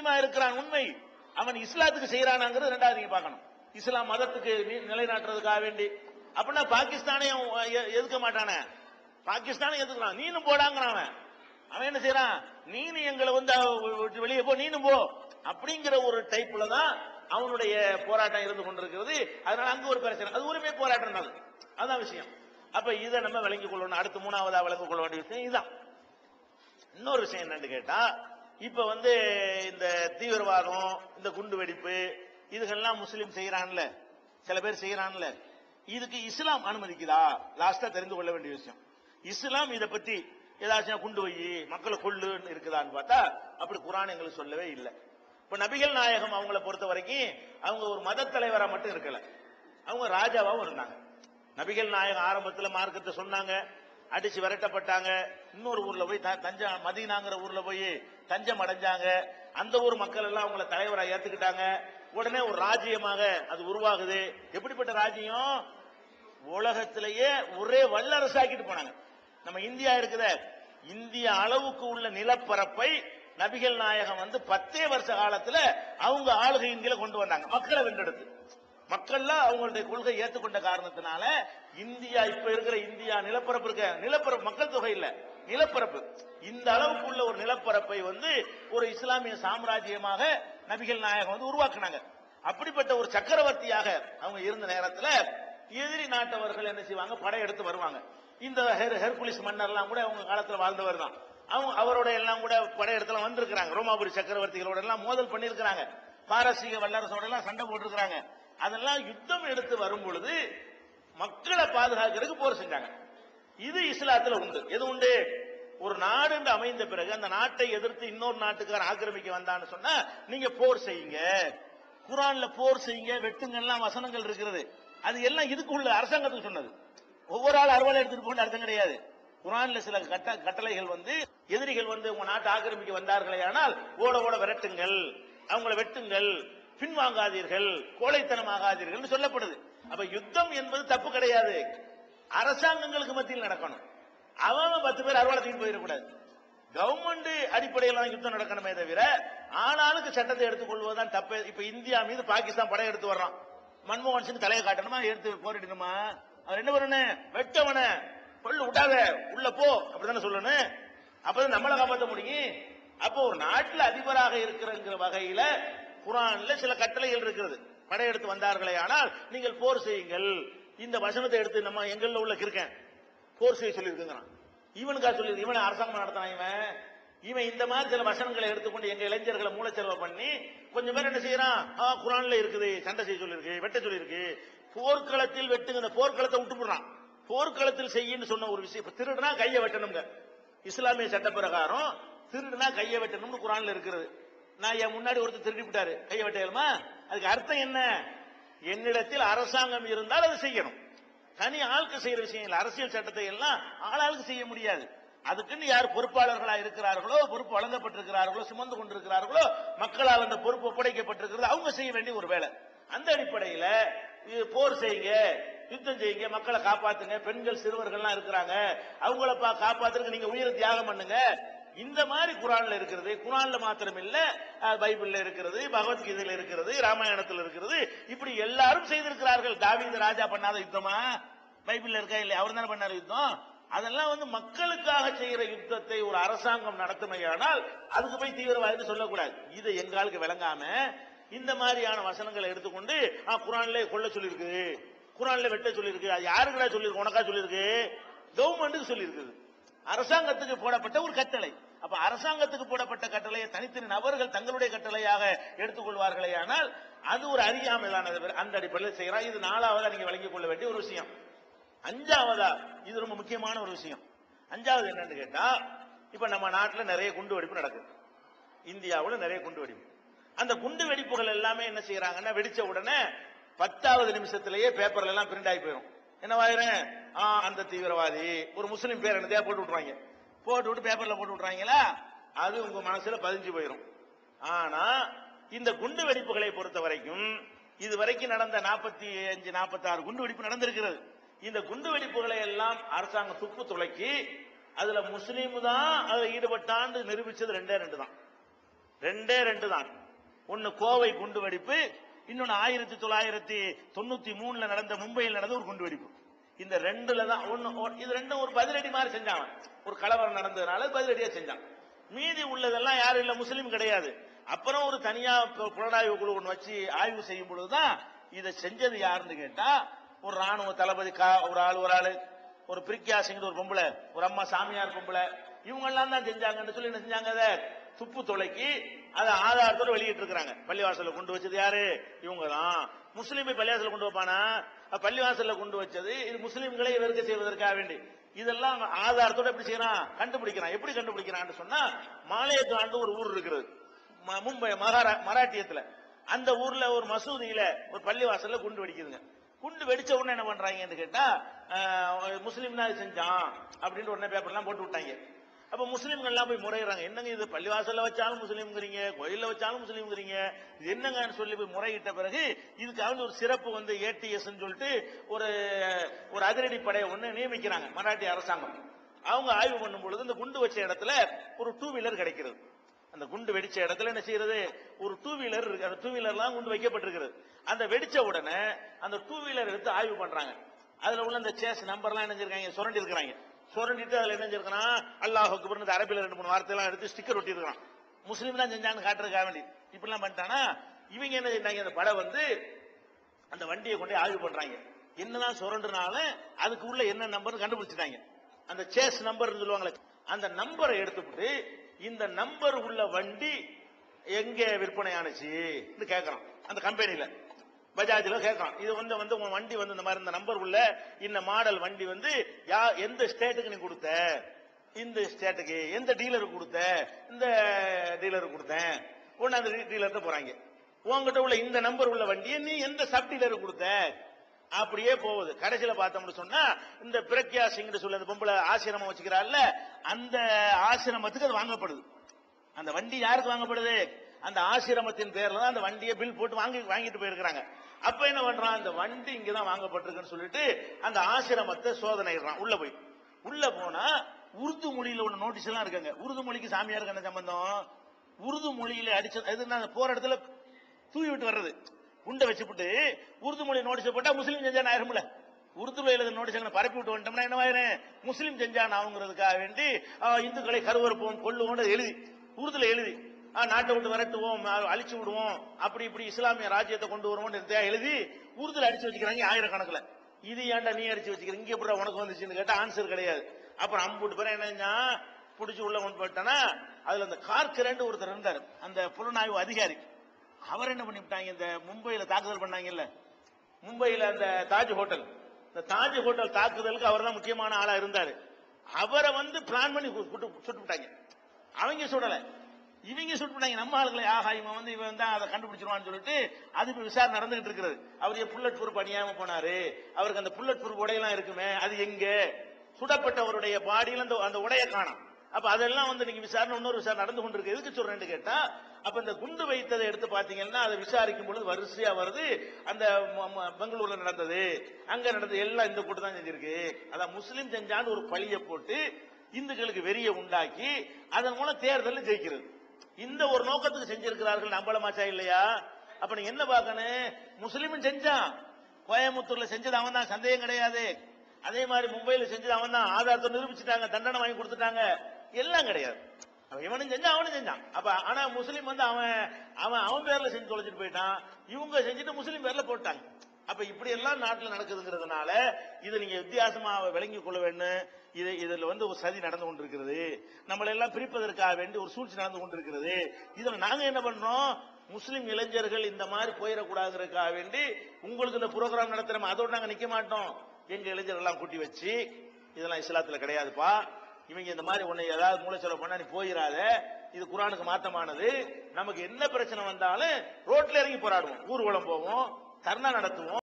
முஸ்லீமா இருக்கிறான் உண்மை. அவன் இஸ்லாத்துக்கு செய்யறானாங்கிறது ரெண்டாவது நீங்க பார்க்கணும். இஸ்லாம் மதத்துக்கு நிலைநாட்டுறதுக்காக வேண்டி. அப்படின்னா பாகிஸ்தானே எதுக்க மாட்டானே. பாகிஸ்தானே எதுக்குறான் நீனும் போடாங்கிறான் அவன். அவன் என்ன செய்யறான் நீனு எங்களை வந்து வெளியே போ நீனும் போ. அப்படிங்கிற ஒரு டைப்ல தான் அவனுடைய போராட்டம் இருந்து கொண்டிருக்கிறது. அதனால அங்க ஒரு பிரச்சனை. அது உரிமை போராட்டம் தான் அது. அதான் விஷயம். அப்ப இதை நம்ம விளங்கிக் கொள்ளணும். அடுத்து மூணாவதா விளங்கிக் கொள்ள வேண்டிய விஷயம் இதுதான். இன்னொரு விஷயம் என்னன்னு கேட்டா இப்ப வந்து இந்த தீவிரவாதம் இந்த குண்டு வெடிப்பு இதுகெல்லாம் முஸ்லீம் செய்யறான்ல சில பேர் செய்யறான்ல இதுக்கு இஸ்லாம் அனுமதிக்குதா? லாஸ்டா தெரிந்து கொள்ள வேண்டிய விஷயம். இஸ்லாம் இதை பத்தி ஏதாச்சும் குண்டு வை மக்களை கொள்ளுன்னு இருக்குதான்னு பார்த்தா அப்படி குரான் எங்களுக்கு சொல்லவே இல்லை. இப்ப நபிகள் நாயகம் அவங்கள பொறுத்த வரைக்கும் அவங்க ஒரு மத தலைவரா மட்டும் இருக்கல. அவங்க ராஜாவாகவும் இருந்தாங்க. நபிகள் நாயகம் ஆரம்பத்துல மார்க்கத்தை சொன்னாங்க. அடிச்சு விரட்டப்பட்டாங்க. இன்னொரு ஊர்ல போய் தஞ்சா மதினாங்கிற மதீனாங்கிற ஊர்ல போய் தஞ்சம் அடைஞ்சாங்க. அந்த ஊர் மக்கள் எல்லாம் அவங்கள தலைவரா ஏத்துக்கிட்டாங்க. உடனே ஒரு ராஜ்யமாக அது உருவாகுது. எப்படிப்பட்ட ராஜ்யம்? உலகத்திலேயே ஒரே வல்லரசாக்கிட்டு போனாங்க. நம்ம இந்தியா இருக்குதே. இந்திய அளவுக்கு உள்ள நிலப்பரப்பை நபிகள் நாயகம் வந்து பத்தே வருஷ காலத்துல அவங்க ஆளுகையின் கீழே கொண்டு வந்தாங்க. மக்களை வென்றெடுத்து. மக்கள்லாம் அவங்களுடைய கொள்கை ஏற்றுக்கொண்ட காரணத்தினால இந்தியா இப்ப இருக்கிற இந்தியா நிலப்பரப்பு இருக்க நிலப்பரப்பு மக்கள் தொகை இல்ல. நிலப்பரப்பு. இந்த அளவுக்கு உள்ள ஒரு நிலப்பரப்பை வந்து ஒரு இஸ்லாமிய சாம்ராஜ்யமாக நபிகள் நாயகம் வந்து உருவாக்குனாங்க. அப்படிப்பட்ட ஒரு சக்கரவர்த்தியாக அவங்க இருந்த நேரத்துல எதிரி நாட்டவர்கள் என்ன செய்வாங்க? படையெடுத்து வருவாங்க. இந்த ஹெர் ஹெர்குலிஸ் மன்னர்லாம் கூட அவங்க காலத்துல வாழ்ந்தவர் தான். அவங்க அவரோட எல்லாம் கூட படையெடுத்துல வந்திருக்கிறாங்க. ரோமாபுரி சக்கரவர்த்திகளோட எல்லாம் மோதல் பண்ணியிருக்கிறாங்க. பாரசீக வல்லரசோட எல்லாம் சண்டை போட்டிருக்கிறாங்க. அதெல்லாம் யுத்தம் எடுத்து வரும் பொழுது மக்களை பாதுகாக்கிறதுக்கு போர் செஞ்சாங்க. இது இஸ்லாத்துல உண்டு. எது உண்டு? ஒரு நாடு என்று அமைந்த பிறகு அந்த நாட்டை எதிர்த்து இன்னொரு நாட்டுக்காரன் ஆக்கிரமிக்க வந்தான்னு சொன்னா நீங்க போர் செய்யுங்க. குரான்ல போர் செய்யுங்க வெட்டுங்கள்லாம் வசனங்கள் இருக்கிறது. அது எல்லாம் இதுக்கு உள்ள அரசாங்கத்துக்கு சொன்னது. ஒவ்வொரு ஆள் அறுவலை எடுத்துட்டு போகணும் அர்த்தம் கிடையாது. குரான்ல சில கட்ட கட்டளைகள் வந்து எதிரிகள் வந்து உங்க நாட்டை ஆக்கிரமிக்க வந்தார்களே ஆனால் ஓட ஓட விரட்டுங்கள். அவங்கள வெட்டுங்கள் பின்வாங்காதீர்கள் கோழைத்தனமாகாதீர்கள் சொல்லப்படுது. அப்ப யுத்தம் என்பது தப்பு கிடையாது. அரசாங்கங்களுக்கு மத்தியில் நடக்கணும். அவன் பத்து பேர் அறுவடை போயிடக்கூடாது. கவர்மெண்ட் அடிப்படையில் யுத்தம் நடக்கணுமே தவிர ஆனாலுக்கு சட்டத்தை எடுத்துக்கொள்வதுதான் தப்பு. இப்ப இந்தியா மீது பாகிஸ்தான் படம் எடுத்து வர்றான். மன்மோகன் சிங் தலையை காட்டணுமா? எடுத்து போரிடணுமா? அவர் என்ன பண்ணணும் வெட்டவன. கொள்ளு விட்டாத. உள்ள போ. அப்படிதானே சொல்லணும். அப்பதான் நம்மளை காப்பாற்ற முடியும். அப்போ ஒரு நாட்டில் அதிபராக இருக்கிறங்கிற வகையில குரான்ல சில கட்டளைகள் இருக்கிறது. படையெடுத்து வந்தார்களே ஆனால் நீங்கள் போர் செய்யுங்கள். இந்த வசனத்தை எடுத்து நம்ம எங்கள்ல உள்ள கிருக்கேன் போர் செய்ய சொல்லியிருக்குங்கிறான். இவனுக்கா சொல்லி இவனை அரசாங்கம் நடத்தினான் இவன். இவன் இந்த மாதிரி சில வசனங்களை எடுத்துக்கொண்டு எங்க இளைஞர்களை மூலச்செலவு பண்ணி கொஞ்சம் பேர் என்ன செய்யறான்? ஆ குரான்ல இருக்குது சண்டை செய்ய சொல்லியிருக்கு வெட்ட சொல்லியிருக்கு. போர்க்களத்தில் வெட்டுங்க இந்த போர்க்களத்தை விட்டு போடுறான் போர்க்களத்தில் செய்யின்னு சொன்ன ஒரு விஷயம் இப்ப திருடுனா கையை வெட்டணுங்க. இஸ்லாமிய சட்ட பிரகாரம் திருடுனா கையை வெட்டணும்னு குரான்ல இருக்கிறது. நான் என் முன்னாடி ஒருத்தர் திருடி விட்டாரு கையை வெட்டலுமா? அதுக்கு அர்த்தம் என்ன? என்னிடத்தில் அரசாங்கம் இருந்தால் அது செய்யணும். தனி ஆளுக்கு செய்யற விஷயம் இல்லை. அரசியல் சட்டத்தை எல்லாம் ஆளாளுக்கு செய்ய முடியாது. அதுக்குன்னு யார் பொறுப்பாளர்களா இருக்கிறார்களோ பொறுப்பு வழங்கப்பட்டிருக்கிறார்களோ சுமந்து கொண்டிருக்கிறார்களோ மக்களால் அந்த பொறுப்பு ஒப்படைக்கப்பட்டிருக்கிறது அவங்க செய்ய வேண்டிய ஒரு வேலை. அந்த அடிப்படையில போர் செய்யுங்க யுத்தம் செய்யுங்க மக்களை காப்பாத்துங்க பெண்கள் சிறுவர்கள்லாம் இருக்கிறாங்க அவங்கள பா- காப்பாத்துறதுக்கு நீங்க உயிரை தியாகம் பண்ணுங்க இந்த மாதிரி குரான்ல இருக்கிறது குரான்ல மாத்திரம் இல்ல பைபிள்ல இருக்கிறது பகவத்கீதையில இருக்கிறது ராமாயணத்துல இருக்கிறது இப்படி எல்லாரும் செய்திருக்கிறார்கள். தாவீது ராஜா பண்ணாத யுத்தமா? பைபிள்ல இருக்கா இல்லையா? அவர் தானே பண்ணாரு யுத்தம். அதெல்லாம் வந்து மக்களுக்காக செய்யற யுத்தத்தை ஒரு அரசாங்கம் நடத்துமையானால் அதுக்கு போய் தீவிரவாதம் சொல்லக்கூடாது. இதை எங்காலுக்கு விளங்காம இந்த மாதிரியான வசனங்களை எடுத்துக்கொண்டு ஆ, குரான்ல கொல்ல சொல்லியிருக்கு. குரான்ல வெட்ட சொல்லியிருக்கு. அது யாருக்குடா சொல்லியிருக்கு? உனக்கா சொல்லியிருக்கு? கவர்மெண்ட்டுக்கு சொல்லியிருக்குது அரசாங்கத்துக்கு போடப்பட்ட ஒரு கட்டளை. அரசாங்கத்துக்கு போடப்பட்ட கட்டளையை தனித்தனி நபர்கள் தங்களுடைய கட்டளையாக எடுத்துக்கொள்வார்களே ஆனால் அது ஒரு அறியாமையிலானது. அந்த அடிப்படையில் செய்யறான் இது நாலாவதா நீங்க வழங்கிக் கொள்ள வேண்டிய ஒரு விஷயம். அஞ்சாவதா? இது ரொம்ப முக்கியமான ஒரு விஷயம். அஞ்சாவது என்னன்னு கேட்டா இப்ப நம்ம நாட்டில் நிறைய குண்டு வெடிப்பு நடக்குது. இந்தியாவில் நிறைய குண்டு வெடிப்பு. அந்த குண்டு வெடிப்புகள் எல்லாமே என்ன செய்யறாங்கன்னா வெடிச்ச உடனே பத்தாவது நிமிஷத்திலேயே பேப்பர்ல எல்லாம் பிரிண்ட் ஆகி போயிடும் என்னவாயிரும்? ஆ அந்த தீவிரவாதி. ஒரு முஸ்லீம் பேர் என்னதையா போட்டு விட்டுருவாங்க. போட்டு விட்டு பேப்பர்ல போட்டு விட்டுறாங்களா? அது உங்க மனசுல பதிஞ்சு போயிடும் ஆனா இந்த குண்டு வெடிப்புகளை பொறுத்த வரைக்கும் இது வரைக்கும் நடந்த நாற்பத்தி அஞ்சு நாற்பத்தி குண்டு வெடிப்பு நடந்திருக்கிறது. இந்த குண்டு வெடிப்புகளை எல்லாம் அரசாங்கம் துப்பு துளைக்கி அதுல முஸ்லீம் தான் அதில் ஈடுபட்டான்னு நிரூபிச்சது ரெண்டே ரெண்டு தான். ரெண்டே ரெண்டு தான். ஒன்னு கோவை குண்டு வெடிப்பு இன்னொன்னு ஆயிரத்தி தொள்ளாயிரத்தி தொண்ணூத்தி மூணுல நடந்த மும்பையில் நடந்த ஒரு குண்டு வெடிப்பு. இந்த ரெண்டுல தான் ஒன்னு இது ரெண்டும் ஒரு பதிலடி மாதிரி செஞ்சாங்க ஒரு கலவரம் நடந்ததுனால பதிலடியா செஞ்சான். மீதி உள்ளதெல்லாம் யாரும் இல்ல முஸ்லீம் கிடையாது. அப்புறம் ஒரு தனியா புலனாய்வு குழு ஒன்று வச்சு ஆய்வு செய்யும் பொழுதுதான் இதை செஞ்சது யாருன்னு கேட்டா ஒரு ராணுவ தளபதி கா- ஒரு ஆள் ஒரு ஆளு. ஒரு பிரிக்கியா சிங் ஒரு பொம்பளை ஒரு அம்மா சாமியார் பொம்பளை. இவங்க எல்லாம் தான் செஞ்சாங்கன்னு சொல்லி என்ன செஞ்சாங்க அதை? துப்பு துளைக்கி அதை ஆதாரத்தோடு வெளியிட்டு இருக்கிறாங்க பள்ளிவாசலில் கொண்டு வச்சது யாரு? இவங்க தான் முஸ்லீமை பள்ளிவாசல்ல கொண்டு வைப்பானா? பள்ளிவாசல்ல கொண்டு வச்சது. இது முஸ்லீம்களை வெறுக்க செய்வதற்காக வேண்டி. இதெல்லாம் ஆதாரத்தோட எப்படி செய்யறான்? கண்டுபிடிக்கிறான். எப்படி கண்டுபிடிக்கிறான்னு சொன்னா மாலையத்தாண்டு ஒரு ஊர் இருக்கிறது ம- மும்பை மகாரா மராட்டியத்துல. அந்த ஊர்ல ஒரு மசூதியில ஒரு பள்ளிவாசல்ல குண்டு வெடிக்குதுங்க. குண்டு வெடிச்ச உடனே என்ன பண்றாங்கன்னு கேட்டா முஸ்லீம் தான் செஞ்சான். அப்படின்னு உடனே பேப்பர்லாம் போட்டு விட்டாங்க. அப்ப முஸ்லீம்கள்லாம் போய் முறையிறாங்க என்னங்க இது? பள்ளிவாசல்ல வச்சாலும் முஸ்லீம்ங்கிறீங்க கோயில்ல வச்சாலும் முஸ்லீம்ங்கிறீங்க. இது என்னங்கன்னு சொல்லி போய் முறையிட்ட பிறகு இதுக்காக வந்து ஒரு சிறப்பு வந்து ஏடிஎஸ் சொல்லிட்டு ஒரு ஒரு அதிரடி படையை ஒன்று நியமிக்கிறாங்க மராட்டி அரசாங்கம். அவங்க ஆய்வு பண்ணும் பொழுது இந்த குண்டு வச்ச இடத்துல ஒரு டூ வீலர் கிடைக்கிறது. அந்த குண்டு வெடிச்ச இடத்துல என்ன செய்யறது? ஒரு டூ வீலர் இருக்கு. அந்த டூ வீலர்லாம் குண்டு வைக்கப்பட்டிருக்கிறது. அந்த வெடிச்ச உடனே அந்த டூ வீலர் எடுத்து ஆய்வு பண்றாங்க. அதுல உள்ள அந்த சேஸ் நம்பர்லாம் என்ன இருக்காங்க சுரண்டி இருக்கிறாங்க சுரண்டிட்டு அதுல என்ன செஞ்சிருக்கான்? அல்லாஹ் அக்பர்னு அரபில ரெண்டு மூணு வார்த்தை எல்லாம் எடுத்து ஸ்டிக்கர் ஒட்டியிருக்கான். முஸ்லீம் தான் செஞ்சான்னு காட்டுறதுக்காக வேண்டி இப்படிலாம் பண்ணிட்டானா? இவங்க என்ன செஞ்சாங்க? அந்த படம் வந்து அந்த வண்டியை கொண்டு ஆய்வு பண்றாங்க என்னதான் சுரண்டுனாலும் அதுக்கு உள்ள என்ன நம்பர் கண்டுபிடிச்சிட்டாங்க. அந்த சேஸ் நம்பர் சொல்லுவாங்களே அந்த நம்பரை எடுத்துக்கிட்டு இந்த நம்பர் உள்ள வண்டி எங்க விற்பனை ஆனுச்சு? கேக்குறான். அந்த கம்பெனியில் பஜாஜில் கேட்கும் இது வந்து வந்து உன் வண்டி வந்து இந்த மாதிரி இந்த நம்பர் உள்ள இந்த மாடல் வண்டி வந்து யா எந்த ஸ்டேட்டுக்கு நீ கொடுத்த? இந்த ஸ்டேட்டுக்கு எந்த டீலருக்கு கொடுத்த? இந்த டீலருக்கு கொடுத்தேன். உடனே அந்த டீலர்கிட்ட போறாங்க. உன்கிட்ட உள்ள இந்த நம்பர் உள்ள வண்டியை நீ எந்த சப் டீலருக்கு கொடுத்த? அப்படியே போகுது. கடைசியில பார்த்தோம்னு சொன்னா இந்த பிரக்யா சிங் சொல்ல அந்த பொம்பளை ஆசிரமம் வச்சுக்கிறாள்ல அந்த ஆசிரமத்துக்கு அது வாங்கப்படுது. அந்த வண்டி யாருக்கு வாங்கப்படுது? அந்த ஆசிரமத்தின் பேர்ல தான் அந்த வண்டியை பில் போட்டு வாங்கி வாங்கிட்டு போயிருக்கிறாங்க. அப்ப என்ன பண்றான்? அந்த வண்டி இங்கதான் வாங்கப்பட்டிருக்குன்னு சொல்லிட்டு அந்த ஆசிரமத்தை சோதனைடுறான் உள்ள போய். உள்ள போனா உருது மொழியில உள்ள நோட்டீஸ் எல்லாம் இருக்குங்க. உருது மொழிக்கு சாமியாருக்கு என்ன சம்பந்தம்? உருது மொழியில அடிச்சது எதுனா போற இடத்துல தூவி விட்டு வர்றது. குண்டை வச்சுப்புட்டு உருது மொழி நோட்டீஸ் போட்டா முஸ்லீம் செஞ்சான் ஆயிரும்ல உருது மொழியில நோட்டீஸ் பரப்பி விட்டு வந்துட்டோம்னா என்னவாயிரும் முஸ்லீம் செஞ்சான் ஆகுங்கிறதுக்காக வேண்டி இந்துக்களை கருவறுப்போம் கொள்ளுவோம் எழுதி. உருதுல எழுதி. நாட்டை விட்டு விரட்டுவோம் அழிச்சு விடுவோம். அப்படி இப்படி இஸ்லாமிய ராஜ்யத்தை கொண்டு வருவோம் எழுதி உறுதியில் அடிச்சு வச்சுக்கிறாங்க ஆயிரக்கணக்கில். இது ஏன்டா நீ அடிச்சு வச்சுக்கிற? இங்க எப்படி உனக்கு வந்துச்சுன்னு கேட்டா ஆன்சர் கிடையாது. அப்புறம் அம்புட்டு பேர் என்ன பிடிச்சி உள்ள கொண்டு போயிட்டானா? அதுல அந்த கார்கரண்ட் ஒருத்தர் இருந்தார். அந்த புலனாய்வு அதிகாரி. அவர் என்ன பண்ணிவிட்டாங்க? இந்த மும்பையில தாக்குதல் பண்ணாங்கல்ல? மும்பையில அந்த தாஜ் ஹோட்டல். இந்த தாஜ் ஹோட்டல் தாக்குதலுக்கு அவர் தான் முக்கியமான ஆளா இருந்தாரு. அவரை வந்து பிளான் பண்ணி சுட்டு சுட்டு விட்டாங்க அவங்க சுடலை. இவங்க சுட்டு பண்ணாங்க நம்ம ஆளுகளை ஆஹா இவன் வந்து இவன் தான் அதை கண்டுபிடிச்சிருவான்னு சொல்லிட்டு அது இப்போ விசாரணை நடந்துகிட்டு இருக்கிறது அவர் புல்லட் ப்ரூஃப் அணியாம போனாரு? அவருக்கு அந்த புல்லட் ப்ரூஃப் உடையெல்லாம் இருக்குமே அது எங்க? சுடப்பட்டவருடைய பாடியில அந்த அந்த உடைய காணோம். அப்ப அதெல்லாம் வந்து நீங்க விசாரணை இன்னொரு விசாரணை நடந்து கொண்டிருக்கு. எதுக்கு சொல்றேன்னு கேட்டா அப்ப இந்த குண்டு வைத்ததை எடுத்து பாத்தீங்கன்னா அதை விசாரிக்கும் பொழுது வரிசையா வருது அந்த பெங்களூர்ல நடந்தது. அங்க நடந்தது எல்லாம் இந்த கூட்டு தான் செஞ்சிருக்கு. அதான் முஸ்லீம் செஞ்சான்னு ஒரு பழிய போட்டு இந்துக்களுக்கு வெறிய உண்டாக்கி அதன் மூலம் தேர்தலில் ஜெயிக்கிறது. இந்த ஒரு நோக்கத்துக்கு செஞ்சிருக்கிறார்கள் நம்பளமாச்சா இல்லையா? அப்ப நீங்க என்ன பார்க்கணும்? முஸ்லீமும் செஞ்சான். கோயம்புத்தூர்ல செஞ்சது அவன் தான் சந்தேகம் கிடையாது. அதே மாதிரி மும்பையில செஞ்சது அவன் தான் ஆதாரத்தை நிரூபிச்சுட்டாங்க தண்டனை வாங்கி கொடுத்துட்டாங்க. எல்லாம் கிடையாது. அவன் இவனும் செஞ்சான் அவனும் செஞ்சான். அப்ப ஆனா முஸ்லீம் வந்து அவன் அவன் அவன் பேர்ல செஞ்சு தொலைச்சிட்டு போயிட்டான். இவங்க செஞ்சுட்டு முஸ்லீம் பேர்ல போட்டாங்க. அப்ப இப்படி எல்லாம் நாட்டில் நடக்குதுங்கிறதுனால இதை நீங்க வித்தியாசமா விளங்கி கொள்ள வேண்டும். இது இதுல வந்து ஒரு சதி நடந்து கொண்டிருக்கிறது. நம்மளை எல்லாம் பிரிப்பதற்காக வேண்டி ஒரு சூழ்ச்சி நடந்து கொண்டிருக்கிறது. இதுல நாங்க என்ன பண்றோம்? முஸ்லிம் இளைஞர்கள் இந்த மாதிரி போயிடக்கூடாதுங்கிறதுக்காக வேண்டி உங்களுக்கு இந்த ப்ரோக்ராம் நடத்துறோம் அதோட நாங்க நிக்க மாட்டோம். எங்க இளைஞர்கள் எல்லாம் கூட்டி வச்சு இதெல்லாம் இஸ்லாத்துல கிடையாதுப்பா. இவங்க இந்த மாதிரி உன்னை ஏதாவது மூளைச்செலவு பண்ணா நீ போயிடாத இது குரானுக்கு மாத்தமானது. நமக்கு என்ன பிரச்சனை வந்தாலும் ரோட்ல இறங்கி போராடுவோம். ஊர்வலம் போவோம். தர்ணா நடத்துவோம்.